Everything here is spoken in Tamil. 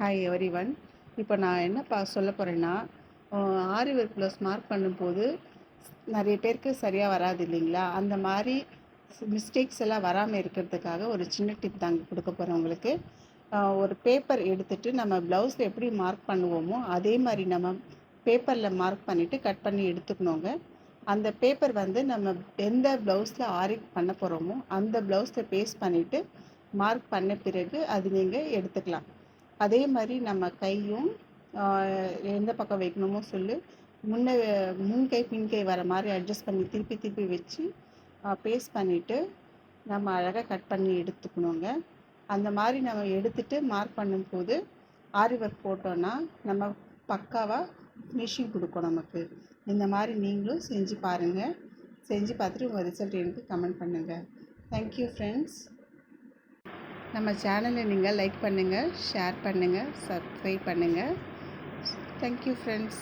ஹாய் எவரி ஒன் இப்போ நான் என்ன பா சொல்ல போகிறேன்னா ஆரி ஒர்க் ப்ளவுஸ் மார்க் பண்ணும்போது நிறைய பேருக்கு சரியாக வராது இல்லைங்களா? அந்த மாதிரி மிஸ்டேக்ஸ் எல்லாம் வராமல் இருக்கிறதுக்காக ஒரு சின்ன டிப் தாங்க கொடுக்க போகிறேன் உங்களுக்கு. ஒரு பேப்பர் எடுத்துட்டு நம்ம ப்ளவுஸில் எப்படி மார்க் பண்ணுவோமோ அதே மாதிரி நம்ம பேப்பரில் மார்க் பண்ணிவிட்டு கட் பண்ணி எடுத்துக்கணுங்க. அந்த பேப்பர் வந்து நம்ம எந்த ப்ளவுஸில் ஆரி பண்ண போகிறோமோ அந்த ப்ளவுஸில் பேஸ்ட் பண்ணிவிட்டு மார்க் பண்ண பிறகு அது நீங்கள் எடுத்துக்கலாம். அதே மாதிரி நம்ம கையும் எந்த பக்கம் வைக்கணுமோ சொல்லு. முன்னே முன்கை பின்கை வர மாதிரி அட்ஜஸ்ட் பண்ணி திருப்பி திருப்பி வச்சு பேஸ்ட் பண்ணிவிட்டு நம்ம அழகாக கட் பண்ணி எடுத்துக்கணுங்க. அந்த மாதிரி நம்ம எடுத்துட்டு மார்க் பண்ணும்போது ஆரி ஒர்க் போட்டோன்னா நம்ம பக்காவாக ஃபினிஷிங் கொடுக்கும் நமக்கு. இந்த மாதிரி நீங்களும் செஞ்சு பாருங்கள் செஞ்சு பார்த்துட்டு உங்கள் ரிசல்ட் எனக்கு கமெண்ட் பண்ணுங்கள் தேங்க்யூ ஃப்ரெண்ட்ஸ் நம்ம சேனலை நீங்கள் லைக் பண்ணுங்கள் ஷேர் பண்ணுங்கள் சப்ஸ்கிரைப் பண்ணுங்கள். Thank you friends